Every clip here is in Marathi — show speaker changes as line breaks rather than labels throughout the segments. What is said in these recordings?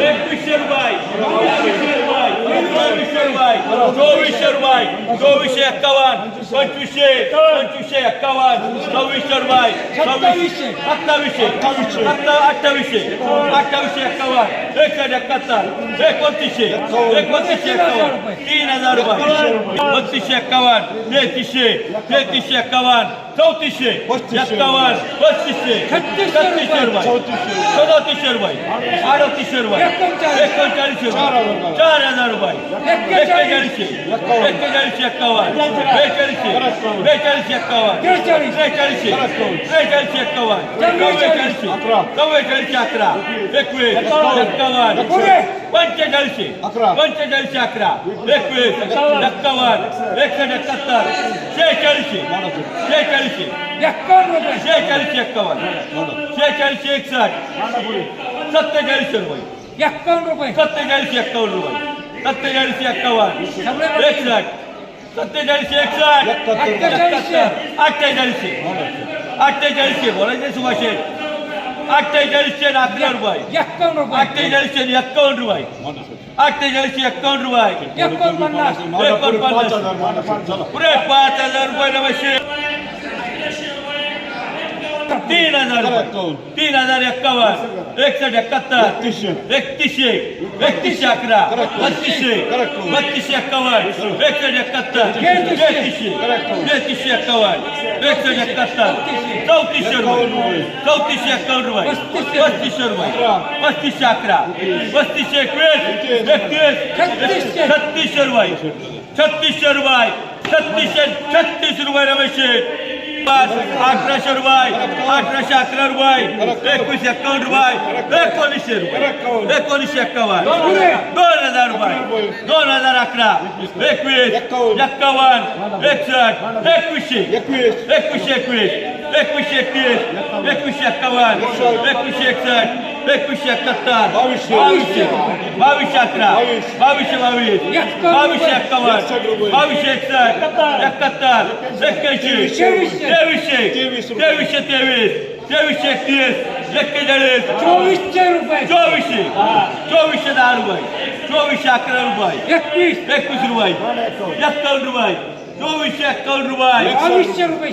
એક વિશે ભાઈ વિશે ભાઈ વિશે ભાઈ રૂપિયા ચોવીસો એકાવન પચીસો પચીસો એકાવન છવ્વીસો રૂપિયા છવ્વીસ સત્તાવીસો અઠાવીસો અઠાવીસો એકાવન એક જ એકાત્તર એકોતીસો એકોતીસો એકાવન તીન હજાર રૂપિયા બત્રીસો એકાવન તેત્રીસો તેત્રીસો એકાવન ચૌત્રીસો એકાવન પચીસો છત્રીસો રૂપિયા સદોતીસો રૂપિયા આડત્રીસો રૂપિયા એકોણચાલીસો રૂપિયા ચાર હજાર રૂપિયા એકોણચાલીસો Beşeriş yakka var. Beşeriş. Beşeriş yakka var. Beşeriş. Beşeriş. Beşeriş yakka var. Beşeriş. Kavu beşeriş yakra. Bekwe. Yakka var. Pança gelişi. Pança gelişi yakra. Bekwe. Yakka var. Bekwe
yakkatlar. Beşeriş.
Beşeriş. Yakka var. Beşeriş yakka var. Beşeriş eksak. Sattı gelişir boy.
Yakka var boy.
Sattı gelişi yakka var boy. सत्तेचाळीसशे एक्कावन्न एकसष्ट सत्तेचाळीसशे एकसष्ट
अठ्ठेचाळीसशे.
अठ्ठेचाळीसशे अठ्ठेचाळीसशे बोलायचे सुभाषे. अठ्ठेचाळीसशे अकरा रुपये. अठ्ठेचाळीसशे एक्कावन्न रुपये. अठ्ठेचाळीसशे एक्कावन्न रुपये.
एकोणपन्नास
एकोणपन्नास पुरे पाच हजार रुपये नमस्ते. तीन हजार तीन हजार एक्कावन्न. एकसष्ट एकाहत्तर. एकतीसशे. एकतीसशे. अकरा. बत्तीसशे बत्तीसशे एक्कावन्न. एकसष्ट. एकाहत्तर. तेहतीसशे तेहतीसशे एक्कावन्न. एकसष्ट एकाहत्तर. चौतीसशे रुपये. चौतीसशे एक्कावन्न रुपये. पस्तीसशे. रुपये. पस्तीसशे अकरा. पस्तीसशे एकवीस. एकतीस. छत्तीसशे. रुपये. छत्तीसशे रुपये. छत्तीसशे छत्तीस रुपये रमेशे બાર અઢારસો રૂપિયા અઢારસો અકરા રૂપિયા એકવીસ એકાવન રૂપિયા એકોણીસો રૂપિયા એકોણીસો એકાવન દોઢ હજાર રૂપિયા દોઢ હજાર અકરા એકવીસ એકાવન એકસઠ એકવીસ એકવીસ એકવીસ એકવીસ 570,
571, 580,
570, Baviš je, Baviš je, Baviš Akra,
Baviš
je Baviš, Baviš je Akkavar, Baviš je
Ekser, Ekkatar,
Ekkeşi, Devişi, Devişi Teviz,
Deviş
Ekliyiz, Ekkederiz,
Çoğuşçe
Rubay, Çoğuşi, Çoğuşe Dar Rubay,
Çoğuşe Akra
Rubay, Ekmiş, Ekmiş Rubay, Yakkal Rubay, Çoğuşe Yakkal Rubay, Çoğuşe Rubay,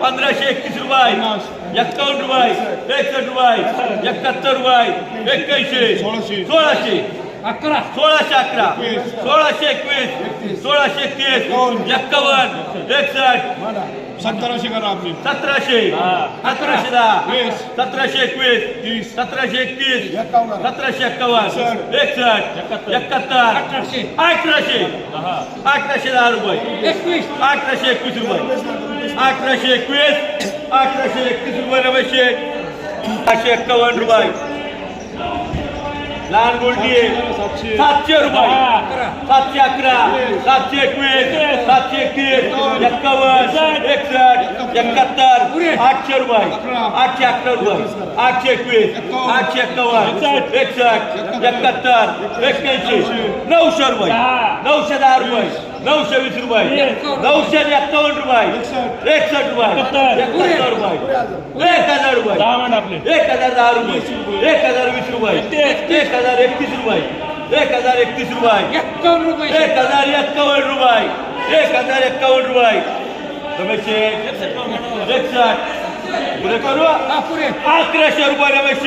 पंधराशे एकतीस रुपये. एक्कावन्न रुपये. एकसष्ट रुपये. एकाहत्तर रुपये. एक्क्याऐंशी. सोळाशे.
अकरा.
सोळाशे अकरा. सोळाशे एकवीस. सोळाशे एकतीस. एक्कावन्न. एकसष्ट.
सत्तराशे करा आपली.
सतराशे. सतराशे दहा. सतराशे एकवीस. सतराशे एकतीस. सतराशे एक्कावन्न. एकसष्ट. एकाहत्तर.
अठराशे.
अठराशे. अठराशे दहा रुपये.
एकवीस.
अठराशे एकवीस रुपये. अठराशे एकवीस. अठराशे एकतीस रुपये रमेशे अठराशे एक्कावन्न रुपये. लहान गोल्टी आहे. सातशे. रुपये. सातशे अकरा. सातशे एकवीस. सातशे एकतीस एक्कावन्न. एकसष्ट. एकाहत्तर. आठशे रुपये. आठशे अकरा रुपये. आठशे एकवीस. आठशे एक्कावन्न एकसष्ट. एकाहत्तर. एक्क्याऐंशी. नऊशे. रुपये. नऊशे दहा रुपये. नऊशे वीस रुपये. नऊशे एक्कावन्न रुपये. एकसष्ट. रुपये. एकाहत्तर रुपये. एक हजार रुपये. एक हजार दहा रुपये. एक हजार वीस रुपये. एक हजार एकतीस रुपये. एक हजार एकतीस रुपये.
एक्कावन्न रुपये.
एक हजार एक्कावन्न रुपये. एक हजार एक्कावन्न रुपये. रमेश
पुरे
अकराशे रुपये रमेश